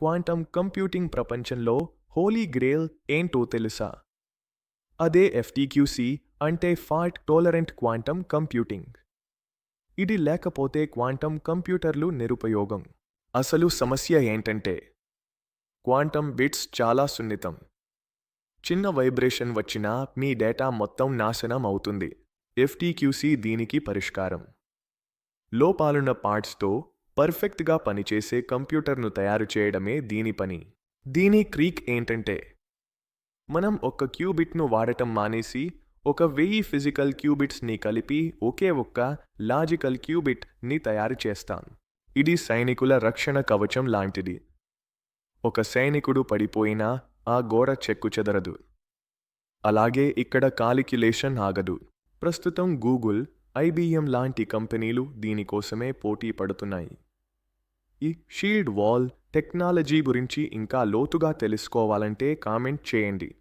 Quantum computing ప్రపంచంలో హోలీ గ్రేల్ ఏంటో తెలుసా? అదే ఎఫ్టీక్యూసీ అంటే ఫాల్ట్ టోలరెంట్ క్వాంటమ్ కంప్యూటింగ్. ఇది లేకపోతే క్వాంటమ్ కంప్యూటర్లు నిరుపయోగం. అసలు సమస్య ఏంటంటే క్వాంటమ్ బిట్స్ చాలా సున్నితం. చిన్న వైబ్రేషన్ వచ్చినా మీ డేటా మొత్తం నాశనం అవుతుంది. ఎఫ్టీక్యూసీ దీనికి పరిష్కారం. లోపాలున్న పార్ట్స్తో పర్ఫెక్ట్గా పనిచేసే కంప్యూటర్ను తయారు చేయడమే దీని పని. దీని క్రీక్ ఏంటంటే మనం ఒక్క క్యూబిట్ను వాడటం మానేసి ఒక వెయ్యి ఫిజికల్ క్యూబిట్స్ని కలిపి ఒకే ఒక్క లాజికల్ క్యూబిట్ని తయారు చేస్తాం. ఇది సైనికుల రక్షణ కవచం లాంటిది. ఒక సైనికుడు పడిపోయినా ఆ గోడ చెక్కు చెదరదు. అలాగే ఇక్కడ కాలిక్యులేషన్ ఆగదు. ప్రస్తుతం గూగుల్ ఐబిఎం లాంటి కంపెనీలు దీనికోసమే పోటీ పడుతున్నాయి. ఈ షీల్డ్ వాల్ టెక్నాలజీ గురించి ఇంకా లోతుగా తెలుసుకోవాలంటే కామెంట్ చేయండి.